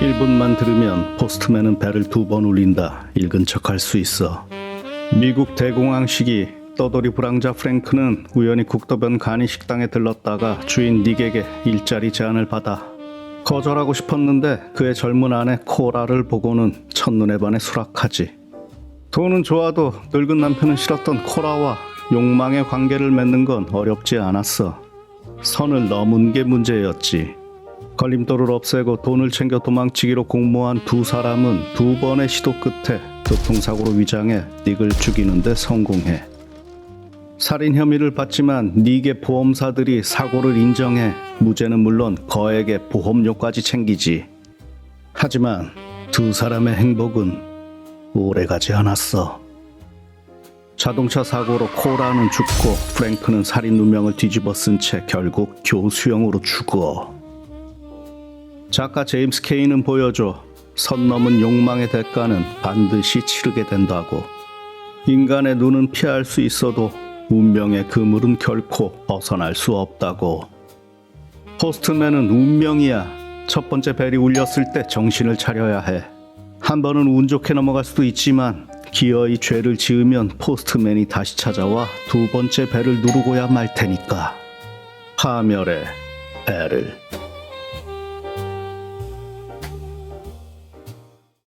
1분만 들으면 포스트맨은 배를 두 번 울린다. 읽은 척할 수 있어. 미국 대공황 시기 떠돌이 불황자 프랭크는 우연히 국도변 간이 식당에 들렀다가 주인 닉에게 일자리 제안을 받아 거절하고 싶었는데 그의 젊은 아내 코라를 보고는 첫눈에 반해 수락하지. 돈은 좋아도 늙은 남편은 싫었던 코라와 욕망의 관계를 맺는 건 어렵지 않았어. 선을 넘은 게 문제였지. 걸림돌을 없애고 돈을 챙겨 도망치기로 공모한 두 사람은 두 번의 시도 끝에 교통사고로 위장해 닉을 죽이는데 성공해. 살인 혐의를 받지만 닉의 보험사들이 사고를 인정해 무죄는 물론 거액의 보험료까지 챙기지. 하지만 두 사람의 행복은 오래가지 않았어. 자동차 사고로 코라는 죽고 프랭크는 살인 누명을 뒤집어 쓴 채 결국 교수형으로 죽어. 작가 제임스 케이는 보여줘. 선 넘은 욕망의 대가는 반드시 치르게 된다고. 인간의 눈은 피할 수 있어도 운명의 그물은 결코 벗어날 수 없다고. 포스트맨은 운명이야. 첫 번째 벨이 울렸을 때 정신을 차려야 해. 한 번은 운 좋게 넘어갈 수도 있지만 기어이 죄를 지으면 포스트맨이 다시 찾아와 두 번째 벨을 누르고야 말 테니까. 파멸의 벨을.